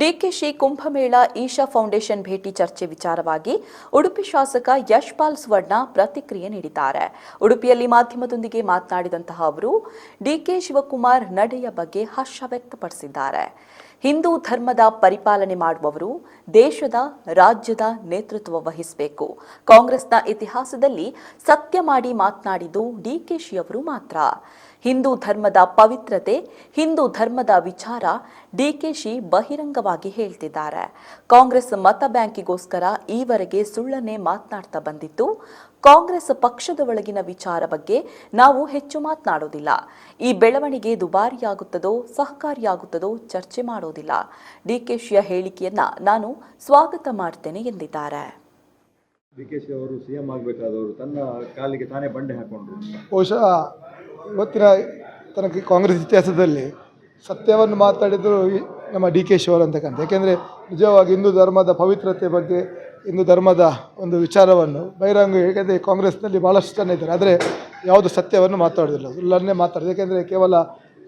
DKShi Kumbh Mela Isha foundation ಭೇಟಿ ಚರ್ಚೆ ವಿಚಾರವಾಗಿ ಉಡುಪಿ ಶಾಸಕ ಯಶ್ಪಾಲ್ ಸುವರ್ಣ ಪ್ರತಿಕ್ರಿಯೆ ನೀಡಿದ್ದಾರೆ. ಉಡುಪಿಯಲ್ಲಿ ಮಾಧ್ಯಮದೊಂದಿಗೆ ಮಾತನಾಡಿದಂತಹ ಅವರು ಡಿಕೆ ಶಿವಕುಮಾರ್ ನಡೆಯ ಬಗ್ಗೆ ಹರ್ಷ ವ್ಯಕ್ತಪಡಿಸಿದ್ದಾರೆ. ಹಿಂದೂ ಧರ್ಮದ ಪರಿಪಾಲನೆ ಮಾಡುವವರು ದೇಶದ, ರಾಜ್ಯದ ನೇತೃತ್ವ ವಹಿಸಬೇಕು. ಕಾಂಗ್ರೆಸ್ನ ಇತಿಹಾಸದಲ್ಲಿ ಸತ್ಯ ಮಾಡಿ ಮಾತನಾಡಿದ್ದು ಡಿಕೆಶಿ ಅವರು ಮಾತ್ರ. ಹಿಂದೂ ಧರ್ಮದ ಪವಿತ್ರತೆ, ಹಿಂದೂ ಧರ್ಮದ ವಿಚಾರ ಡಿಕೆಶಿ ಬಹಿರಂಗವಾಗಿ ಹೇಳ್ತಿದ್ದಾರೆ. ಕಾಂಗ್ರೆಸ್ ಮತ ಬ್ಯಾಂಕಿಗೋಸ್ಕರ ಈವರೆಗೆ ಸುಳ್ಳನ್ನೇ ಮಾತನಾಡ್ತಾ ಬಂದಿತ್ತು. ಕಾಂಗ್ರೆಸ್ ಪಕ್ಷದ ಒಳಗಿನ ವಿಚಾರ ಬಗ್ಗೆ ನಾವು ಹೆಚ್ಚು ಮಾತನಾಡೋದಿಲ್ಲ. ಈ ಬೆಳವಣಿಗೆ ದುಬಾರಿಯಾಗುತ್ತದೋ ಸಹಕಾರಿಯಾಗುತ್ತದೋ ಚರ್ಚೆ ಮಾಡೋದಿಲ್ಲ. ಡಿಕೆಶಿಯ ಹೇಳಿಕೆಯನ್ನ ನಾನು ಸ್ವಾಗತ ಮಾಡ್ತೇನೆ ಎಂದಿದ್ದಾರೆ. ಡಿಕೆಶಿ ಅವರು ಸಿಎಂ ಆಗಬೇಕಾದವರು ತನ್ನ ಕಾಲಿಗೆ ತಾನೇ ಬಂಡೆ ಹಾಕೊಂಡ್ರು. ಬಹುಶಃ ಇವತ್ತಿನ ತನಕ ಕಾಂಗ್ರೆಸ್ ಇತಿಹಾಸದಲ್ಲಿ ಸತ್ಯವನ್ನು ಮಾತಾಡಿದರು ನಮ್ಮ ಡಿ ಕೆ ಶಿವರ್ ಅಂತಕ್ಕಂಥ ಯಾಕೆಂದರೆ ನಿಜವಾಗಿ ಹಿಂದೂ ಧರ್ಮದ ಪವಿತ್ರತೆ ಬಗ್ಗೆ ಹಿಂದೂ ಧರ್ಮದ ಒಂದು ವಿಚಾರವನ್ನು ಬಹಿರಂಗ ಏಕೆಂದರೆ ಕಾಂಗ್ರೆಸ್ನಲ್ಲಿ ಭಾಳಷ್ಟು ಜನ ಇದ್ದಾರೆ ಆದರೆ ಯಾವುದು ಸತ್ಯವನ್ನು ಮಾತಾಡೋದಿಲ್ಲ ಸುಳ್ಳನ್ನೇ ಮಾತಾಡೋದು ಏಕೆಂದರೆ ಕೇವಲ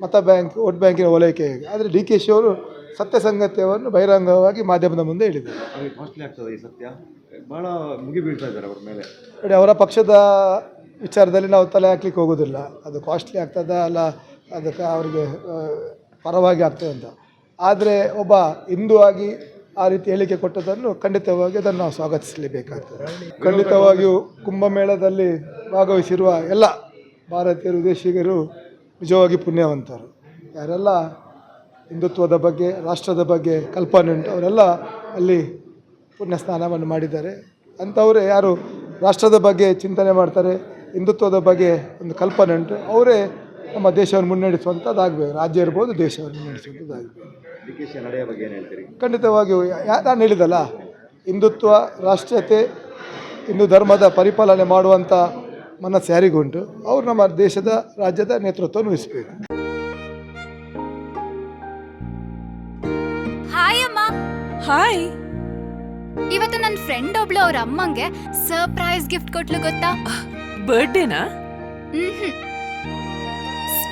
ಮತ ಬ್ಯಾಂಕ್ ವೋಟ್ ಬ್ಯಾಂಕಿನ ಓಲೈಕೆ ಆದರೆ ಡಿ ಕೆ ಶಿವರು ಸತ್ಯ ಸಂಗತ್ಯವನ್ನು ಬಹಿರಂಗವಾಗಿ ಮಾಧ್ಯಮದ ಮುಂದೆ ಹೇಳಿದರು ಈ ಸತ್ಯ. ಬಹಳ ಮುಗಿ ಬೀಳ್ತಾ ಇದ್ದಾರೆ ಅವ್ರ ಮೇಲೆ. ನೋಡಿ ಅವರ ಪಕ್ಷದ ವಿಚಾರದಲ್ಲಿ ನಾವು ತಲೆ ಹಾಕ್ಲಿಕ್ಕೆ ಹೋಗೋದಿಲ್ಲ ಅದು ಕಾಸ್ಟ್ಲಿ ಆಗ್ತದ ಅಲ್ಲ ಅದಕ್ಕೆ ಅವರಿಗೆ ಪರವಾಗಿ ಆಗ್ತದೆ ಅಂತ. ಆದರೆ ಒಬ್ಬ ಹಿಂದೂ ಆಗಿ ಆ ರೀತಿ ಹೇಳಿಕೆ ಕೊಟ್ಟದನ್ನು ಖಂಡಿತವಾಗಿ ಅದನ್ನು ನಾವು ಸ್ವಾಗತಿಸಲೇಬೇಕಾಗ್ತದೆ. ಖಂಡಿತವಾಗಿಯೂ ಕುಂಭಮೇಳದಲ್ಲಿ ಭಾಗವಹಿಸಿರುವ ಎಲ್ಲ ಭಾರತೀಯರು ವಿದೇಶಿಗರು ನಿಜವಾಗಿ ಪುಣ್ಯವಂತರು. ಯಾರೆಲ್ಲ ಹಿಂದುತ್ವದ ಬಗ್ಗೆ, ರಾಷ್ಟ್ರದ ಬಗ್ಗೆ ಕಲ್ಪನೆ ಉಂಟು, ಅವರೆಲ್ಲ ಅಲ್ಲಿ ಪುಣ್ಯ ಸ್ನಾನವನ್ನು ಮಾಡಿದ್ದಾರೆ. ಅಂಥವರೇ ಯಾರು ರಾಷ್ಟ್ರದ ಬಗ್ಗೆ ಚಿಂತನೆ ಮಾಡ್ತಾರೆ, ಹಿಂದುತ್ವದ ಬಗ್ಗೆ ಒಂದು ಕಲ್ಪನೆ ಉಂಟು, ಅವರೇ ನಮ್ಮ ದೇಶವನ್ನು ಮುನ್ನಡೆಸುವಂಥದ್ದಾಗಬೇಕು ರಾಜ್ಯ ಇರ್ಬೋದು ದೇಶವನ್ನು ಮುನ್ನಡೆಸುವಂಥದ್ದಾಗಬೇಕು ಖಂಡಿತವಾಗಿ ಖಂಡಿತವಾಗಿಯೂ ನಾನು ಹೇಳಿದಲ್ಲ ಹಿಂದುತ್ವ ರಾಷ್ಟ್ರೀಯತೆ ಹಿಂದೂ ಧರ್ಮದ ಪರಿಪಾಲನೆ ಮಾಡುವಂಥ ಮನಸ್ಸು ಯಾರಿಗುಂಟು ಅವರು ನಮ್ಮ ದೇಶದ ರಾಜ್ಯದ ನೇತೃತ್ವವನ್ನು ವಹಿಸಬೇಕು. ಹಾಯ್ ಅಮ್ಮ. ಹಾಯ್. ಇವತ್ತು ನನ್ನ ಫ್ರೆಂಡ್ ಒಬ್ಳು ಅವ್ರ ಅಮ್ಮಂಗೆ ಸರ್ಪ್ರೈಸ್ ಗಿಫ್ಟ್ ಕೊಟ್ಲು ಗೊತ್ತಾ? ಬರ್ಡೇನಾ